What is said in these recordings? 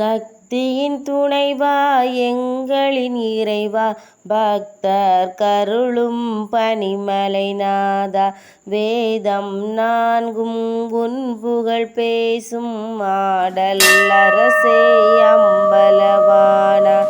சக்தியின் துணைவா எங்களின் இறைவா. பக்தர் கருளும் பனிமலை நாதா. வேதம் நான்கும் உன் புகழ் பேசும் மாடல் அரசே அம்பலவானா.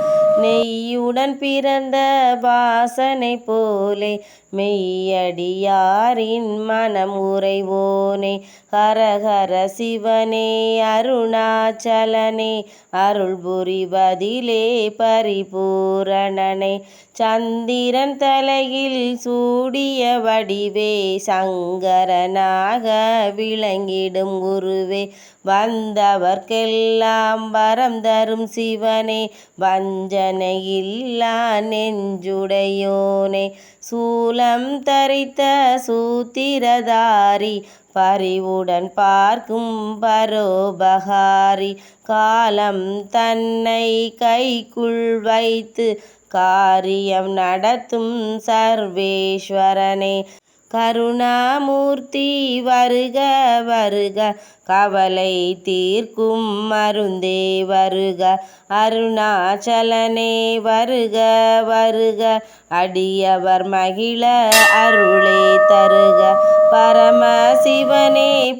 மெய்யுடன் பிறந்த வாசனை போலே மெய்யடியாரின் மனம் உறைவோனே. ஹரஹர சிவனே அருணாச்சலனே அருள் புரிவதிலே பரிபூரணனே. சந்திரன் தலையில் சூடிய வடிவே சங்கரனாக விளங்கிடும் குருவே. வந்தவர்க்கெல்லாம் வரம் தரும் சிவனே வஞ்சனையில் இல்லா நெஞ்சுடையோனே. சூலம் தரித்த சூத்திரதாரி பறிவுடன் பார்க்கும் பரோபகாரி. காலம் தன்னை கைக்குள் வைத்து காரியம் நடத்தும் சர்வேஸ்வரனே. கருணாமூர்த்தி வருக வருக. கவலை தீர்க்கும் மருந்தே வருக. அருணாச்சலனே வருக வருக. அடியவர் மகிழ அருளே தருக. பரமசிவ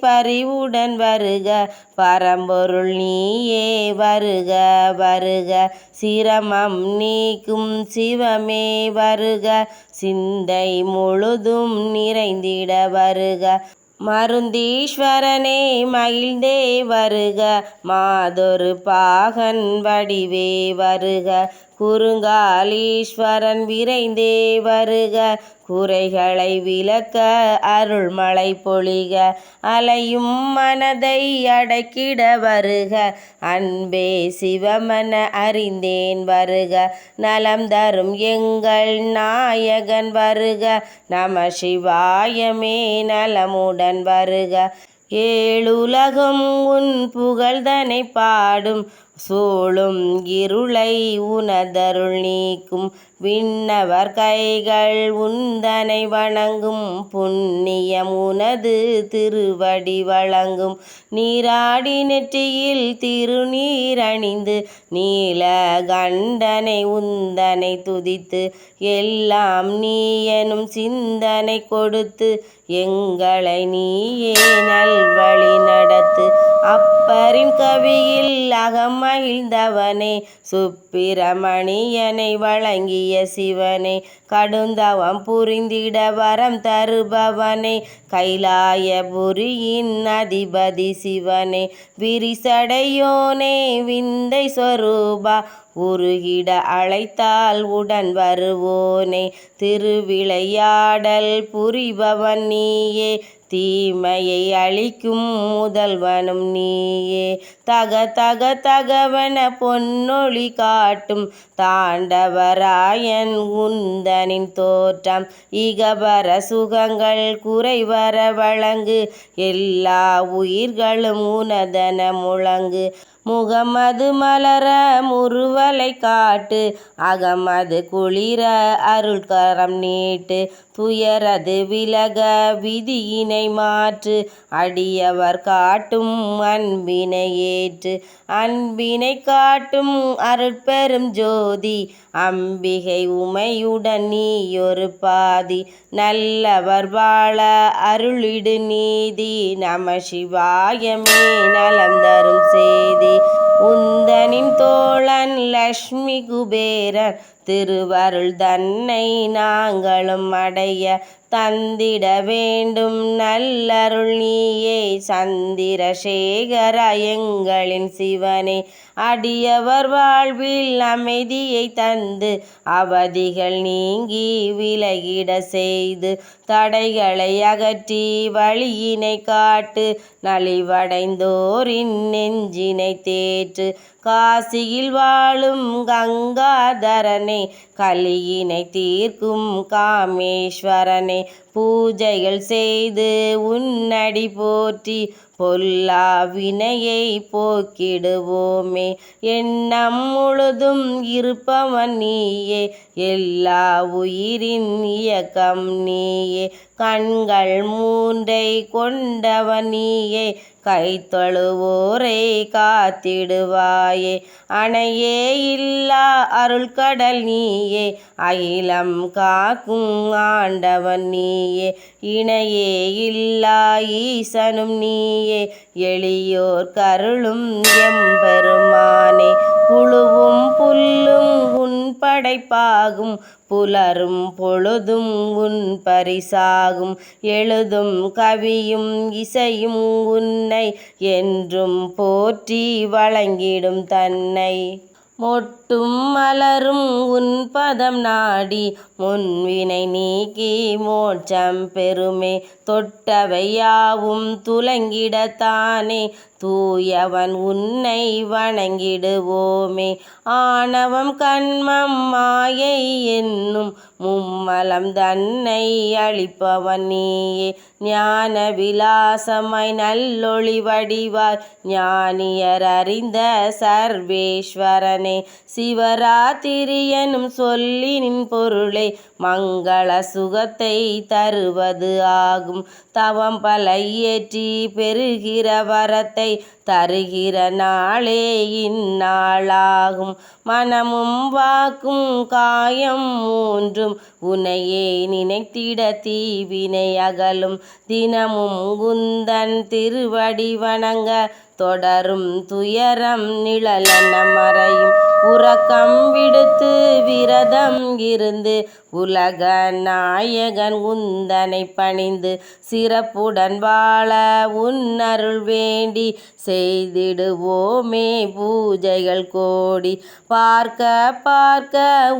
பறிவுடன் வருக. பரம்பொருள் நீயே வருக வருக. சிரமம் நீக்கும் சிவமே வருக. சிந்தை முழுதும் நிறைந்திட வருக. மருந்தீஸ்வரனே மகிழ்ந்தே வருக. மாதொரு பாகன் வடிவே வருக. குறுங்காலீஸ்வரன் விரைந்தே வருக. குறைகளை விளக்க அருள்மழை பொழிக அலையும் மனதை அடக்கிட வருக. அன்பே சிவமன அறிந்தேன் வருக நலம் தரும் எங்கள் நாயகன் வருக. நம சிவாயமே நலமுடன் வருக. ஏழுலகம் உன் புகழ்தனை பாடும் சூழும் இருளை உனதருள் நீக்கும். விண்ணவர் கைகள் உந்தனை வணங்கும் புண்ணியம் உனது திருவடி வழங்கும். நீராடி நெற்றியில் திருநீரணிந்து நீல கண்டனை உந்தனை துதித்து எல்லாம் நீ எனும் சிந்தனை கொடுத்து எங்களை நீயே நல்வழி நடத்து. அப்பரின் கவியில் அகமகிழ்ந்தவனே சுப்பிரமணியனை வழங்கிய சிவனே கடுந்தவம் புரிந்திட வரம் தருபவனே. கைலாயபுரியின் அதிபதி சிவனே விரிசடையோனே விந்தை சொரூபா உருகிட அழைத்தால் உடன் வருவோனே. திருவிளையாடல் புரிபவன் நீயே தீமையை அழிக்கும் முதல்வனும் நீயே. தக தக தகவன பொன்னொழி காட்டும் தாண்டவராயன் உந்தனின் தோற்றம். இகபர சுகங்கள் குறைவர வழங்கு. எல்லா உயிர்களும் உனதன முழங்கு. முகமது மலர முறுவலை காட்டு அகமது குளிர அருள்கரம் நீட்டு துயரது விலக விதியினை மாற்று அடியவர் காட்டும் அன்பினை ஏற்று அன்பினை காட்டும் அருட்பெரும் ஜோதி அம்பிகை உமையுடன் நீயொரு பாதி நல்லவர் வாழ அருளிடு நீதி நம சிவாயமே நலம் தரும் செய்தி உந்தனின் தோழன் லக்ஷ்மி குபேரன் திருவருள் தன்னை நாங்களும் அடைய தந்திட வேண்டும் நல்லருள் நீயே சந்திரசேகர எங்களின் சிவனே. அடியவர் வாழ்வில் அமைதியை தந்து அவதிகள் நீங்கி விலகிட செய்து தடைகளை அகற்றி வழியினை காட்டு நலிவடைந்தோரின் நெஞ்சினை தேற்று காசியில் வாழும் கங்காதரனே கலியினை தீர்க்கும் காமேஸ்வரனே. பூஜைகள் செய்து உன்னடி போற்றி பொல்லா வினையை போக்கிடுவோமே. எண்ணம் முழுதும் இருப்பவன் நீயே. எல்லா உயிரின் இயக்கம் நீயே. கண்கள் மூன்றை கொண்டவனியே கை தொழுவோரை காத்திடுவாயே. அணையே இல்லா அருள்கடல் நீயே அகிலம் காக்கும் ஆண்டவன் நீயே. இணையே இல்லா ஈசனும் நீயே எளியோர் கருளும் எம்பெருமானே புழுவும் புல்லும் உன் படைப்பாகும் புலரும் பொழுதும் உன் பரிசாகும். எழுதும் கவியும் இசையும் உன்னை என்றும் போற்றி வழங்கிடும் தன்னை. மொட்டும் மலரும் உன் பதம் நாடி முன்வினை நீக்கி மோட்சம் பெருமே தொட்டவையாவும் துலங்கிடத்தானே. தூயவன் உன்னை வணங்கிடுவோமே. ஆணவம் கண்மம் மாயை என்னும் மும்மலம் தன்னை அளிப்பவன் நீயே. ஞான விலாசமாய் நல்லொளி வடிவாய் ஞானியர் அறிந்த சர்வேஸ்வரனே. சிவராத்திரியனும் சொல்லினின் பொருளே மங்கள சுகத்தை தருவது ஆகும். தவம் பல இயற்றி பெறுகிற வரத்தை தருகிற நாளே இந்நாளாகும். மனமும் வாக்கும் காயம் மூன்றும் உனையே நினைத்திட தீவினை அகலும். தினமும் குந்தன் திருவடி வணங்க தொடரும் துயரம் நிழலன மறையும். உறக்கம் விடுத்து விரதம் இருந்து உலக நாயகன் உந்தனை பணிந்து சிறப்புடன் வாழ உன்னருள் வேண்டி செய்திடுவோமே. பூஜைகள் கோடி பார்க்க பார்க்க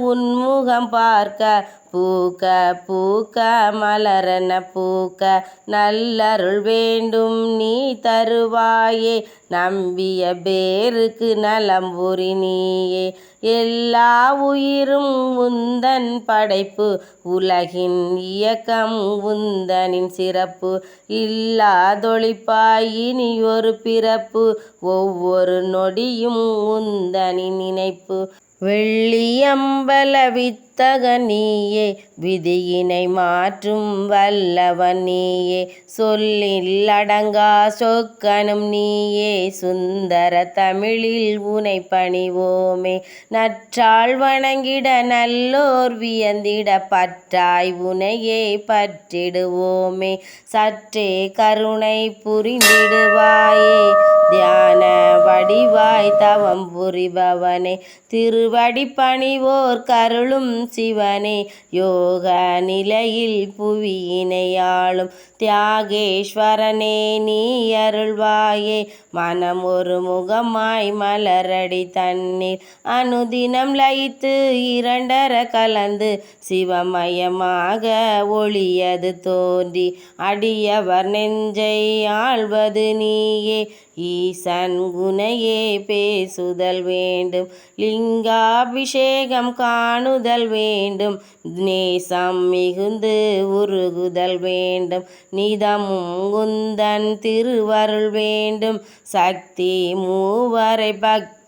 உன்முகம் பார்க்க பூக்க பூக்க மலரன பூக்க நல்லருள் வேண்டும் நீ தருவாயே. நம்பிய பேருக்கு நலம்புரி நீயே எல்லா உயிரும் உந்தன் படைப்பு உலகின் இயக்கம் உந்தனின் சிறப்பு. இல்லாதொழிப்பாயினி ஒரு பிறப்பு ஒவ்வொரு நொடியும் உந்தனின் நினைப்பு. வெள்ளியம்பல வித்தக நீயே விதியினை மாற்றும் வல்லவன் நீயே. சொல்லில் அடங்கா சொக்கனும் நீயே சுந்தர தமிழில் உனை பணிவோமே. நற்றாள் வணங்கிட நல்லோர் வியந்திட பற்றாய் உனையே பற்றிடுவோமே. சற்றே கருணை புரிந்திடுவாயே தியான வடிவாய் தவம் புரிபவனே. திருவடி பணிவோர் கருளும் சிவனே யோக நிலையில் புவியினையாளும் தியாகேஸ்வரனே நீ அருள்வாயே. மனம் ஒரு முகமாய் மலரடி தண்ணீர் அனுதினம் லயித்து இரண்டர கலந்து சிவமயமாக ஒளியது தோன்றி. அடியவர் நெஞ்சை ஆழ்வது நீயே. ஈசன் குணையே பேசுதல் வேண்டும். லிங்காபிஷேகம் காணுதல் வேண்டும். நேசம் மிகுந்து உருகுதல் வேண்டும். நிதமும் குந்தன் திருவருள் வேண்டும். சக்தி மூவரை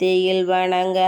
பக்தியில் வணங்க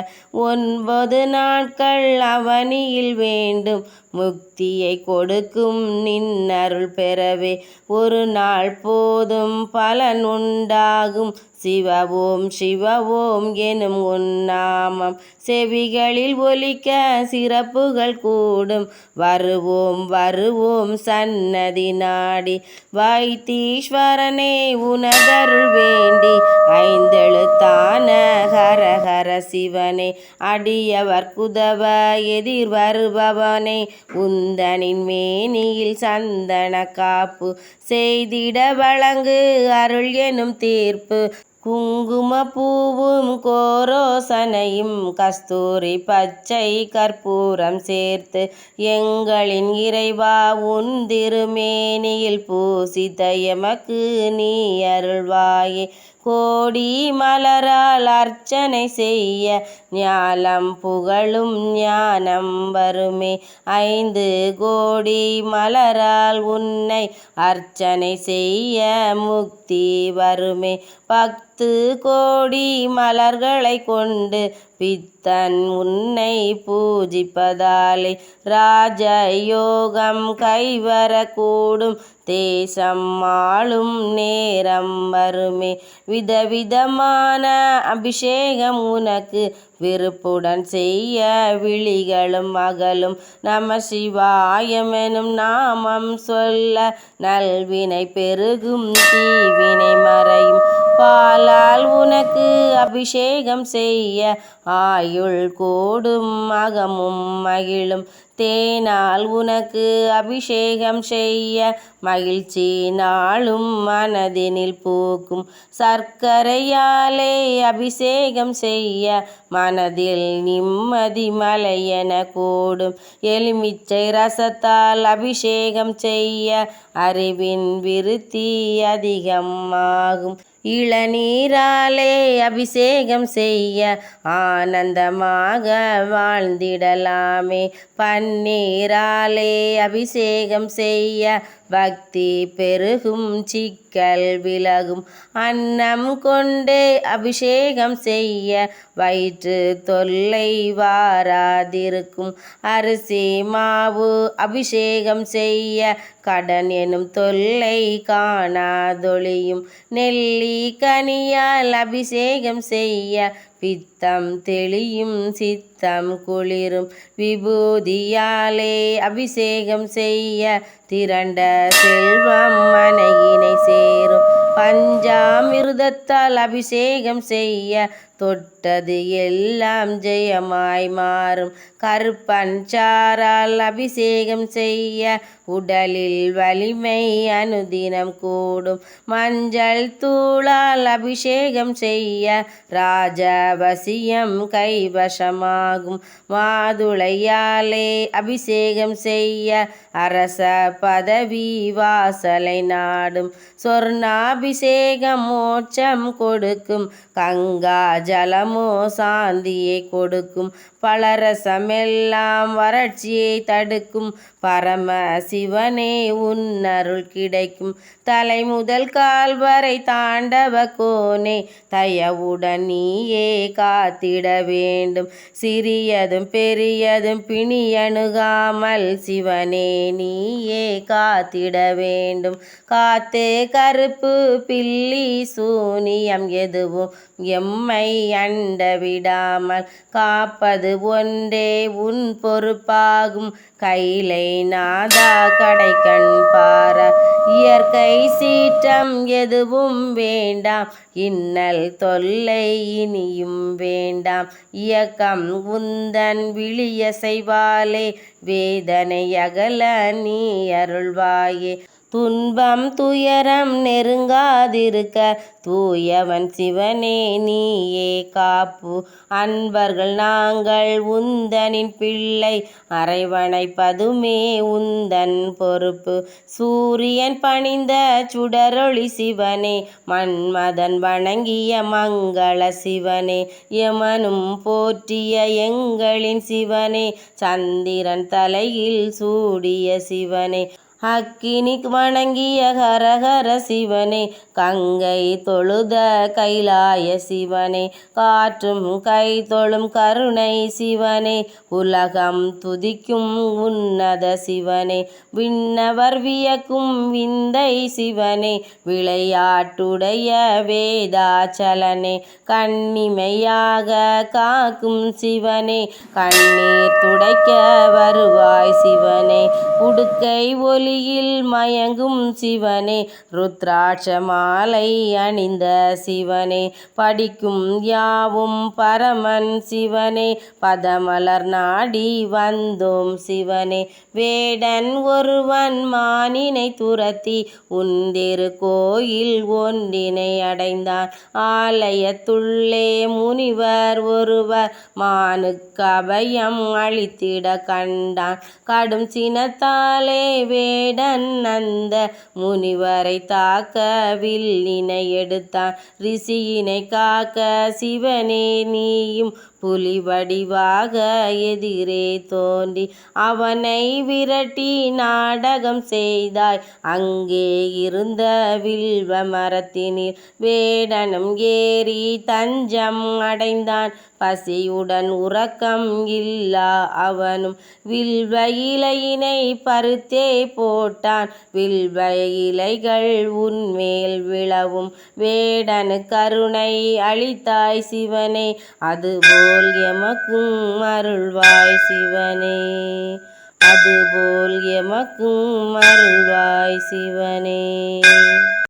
ஒன்பது நாட்கள் அவனியில் வேண்டும். முக்தியை கொடுக்கும் நின்னருள் பெறவே ஒரு நாள் போதும் பலன் உண்டாகும். சிவவோம் சிவவோம் எனும் உன்னாமம். செவிகளில் ஒலிக்க சிறப்புகள் கூடும். வருவோம் வருவோம் சன்னதி நாடி. வைத்தீஸ்வரனே உனதருள் வேண்டி. ஐந்தெழுத்தான ஹரஹர சிவனே. அடியவர் குதவ எதிர் வருபவனே. உந்தனின் மேனியில் சந்தன காப்பு. செய்திட வழங்கு அருள் எனும் தீர்ப்பு. குங்கும பூவும் கோரோசனையும் கஸ்தூரி பச்சை கற்பூரம் சேர்த்து எங்களின் இறைவா உன் திருமேனியில் பூசித்த எமக்கு நீ அருள்வாயே. கோடி மலரால் அர்ச்சனை செய்ய ஞாலம் புகழும் ஞானம் வருமே. ஐந்து கோடி மலரால் உன்னை அர்ச்சனை செய்ய முக்தி வருமே. பத்து கோடி மலர்களை கொண்டு பித்தன் உன்னை பூஜிப்பதாலே ராஜ யோகம் கைவரக்கூடும். தேசம் ஆளும் நேரம் வருமே. விதவிதமான அபிஷேகம் உனக்கு விருப்புடன் செய்ய விழிகளும் மகளும் நம சிவாயமெனும் நாமம் சொல்ல நல்வினை பெருகும் தீவினை மறையும். பாலால் உனக்கு அபிஷேகம் செய்ய ஆயுள் கூடும் அகமும் மகிழும். தேனால் உனக்கு அபிஷேகம் செய்ய மகிழ்ச்சி நாளும் மனதினில் பூக்கும். சர்க்கரையாலே அபிஷேகம் செய்ய மனதில் நிம்மதி மலையென கூடும். எலுமிச்சை ரசத்தால் அபிஷேகம் செய்ய அறிவின் விருத்தி அதிகமாகும். இளநீராலே அபிஷேகம் செய்ய ஆனந்தமாக வாழ்ந்திடலாமே. பன்னீராலே அபிஷேகம் செய்ய பக்தி பெருகும் சிக்கல் விலகும். அன்னம் கொண்டே அபிஷேகம் செய்ய வயிற்று தொல்லை வாராதிருக்கும். அரிசி மாவு அபிஷேகம் செய்ய கடன் எனும் தொல்லை காணாதொழியும். நெல்லி கனியால் அபிஷேகம் செய்ய பித்தம் தெளியும் சித்தம் குளிரும். விபூதியாலே அபிஷேகம் செய்ய திரண்ட செல்வம் மனையினை சேரும். பஞ்சாமிருதத்தால் அபிஷேகம் செய்ய தொட்டது எல்லாம் ஜெயமாய் மாறும். கருப்பஞ்சாரால் அபிஷேகம் செய்ய உடலில் வலிமை அனுதினம் கூடும். மஞ்சள் தூளால் அபிஷேகம் செய்ய ராஜவசியம் கைவசமாகும். மாதுளையாலே அபிஷேகம் செய்ய அரச பதவி வாசலை நாடும். சொர்ணாபிஷேகம் மோட்சம் கொடுக்கும். கங்கா ஜலமோ சாந்தியை கொடுக்கும். பலரசமெல்லாம் வறட்சியை தடுக்கும். பரம சிவனே உன்னருள் கிடைக்கும். தலை முதல் கால் வரை தாண்டவ கோனே தயவுடன் நீயே காத்திட வேண்டும். சிறியதும் பெரியதும் பிணியணுகாமல் சிவனே நீயே காத்திட வேண்டும். காத்து கருப்பு பில்லி சூனியம் எதுவும் எம்மை அண்ட விடாமல் காப்பது ஒன்றே உன் பொறுப்பாகும். கைலை நாதா கடைக்கண் பார. இயற்கை சீற்றம் எதுவும் வேண்டாம். இன்னல் தொல்லை இனியும் வேண்டாம். இயக்கம் உந்தன் விழியசைவாலே. செய்வாலே வேதனை அகல நீ அருள்வாயே. துன்பம் துயரம் நெருங்காதிருக்க தூயவன் சிவனே நீயே காப்பு. அன்பர்கள் நாங்கள் உந்தனின் பிள்ளை அரைவணைப்பதுமே உந்தன் பொறுப்பு. சூரியன் பணிந்த சுடரொளி சிவனே மன்மதன் வணங்கிய மங்கள சிவனே. யமனும் போற்றிய எங்களின் சிவனே சந்திரன் தலையில் சூடிய சிவனே. அக்கினி வணங்கிய ஹரஹர சிவனே கங்கை தொழுத கைலாய சிவனே காற்றும் கை தொழும் கருணை சிவனே உலகம் துதிக்கும் உன்னத சிவனே விண்ணவர் வியக்கும் விந்தை சிவனே விளையாட்டுடைய வேதாச்சலனே கண்ணிமையாக காக்கும் சிவனே கண்ணீர் துடைக்க வருவாய் சிவனே உடுக்கை ஒலி ஒளியில் மயங்கும் சிவனே ருத்ராட்ச மாலை அணிந்த சிவனே. படிக்கும் யாவும் பரமன் சிவனே பதமலர் நாடி வந்தோம் சிவனே. வேடன் ஒருவன் மானினை துரத்தி உந்திரு கோயில் ஒன்றினை அடைந்தான் ஆலயத்துள்ளே முனிவர் ஒருவர் மானுக்கு அபயம் அளித்திட கண்டான் கடும் சினத்தாலே வே வேடன் அந்த முனிவரை தாக்க வில்லினை எடுத்தான். ரிஷியினை காக்க சிவனே நீயும் புலி வடிவாக எதிரே தோன்றி அவனை விரட்டி நாடகம் செய்தாய். அங்கே இருந்த வில்வ மரத்தினில் வேடனும் ஏறி தஞ்சம் அடைந்தான். பசியுடன் உறக்கம் இல்லா அவனும். வில்வ இலையினை பருத்தே போட்டான். வில்வ இலைகள் உன்மேல் விழவும். வேடனு கருணை அளித்தாய் சிவனே. அதுபோல் எமக்கும் அருள்வாய் சிவனே. அதுபோல் எமக்கும் அருள்வாய் சிவனே.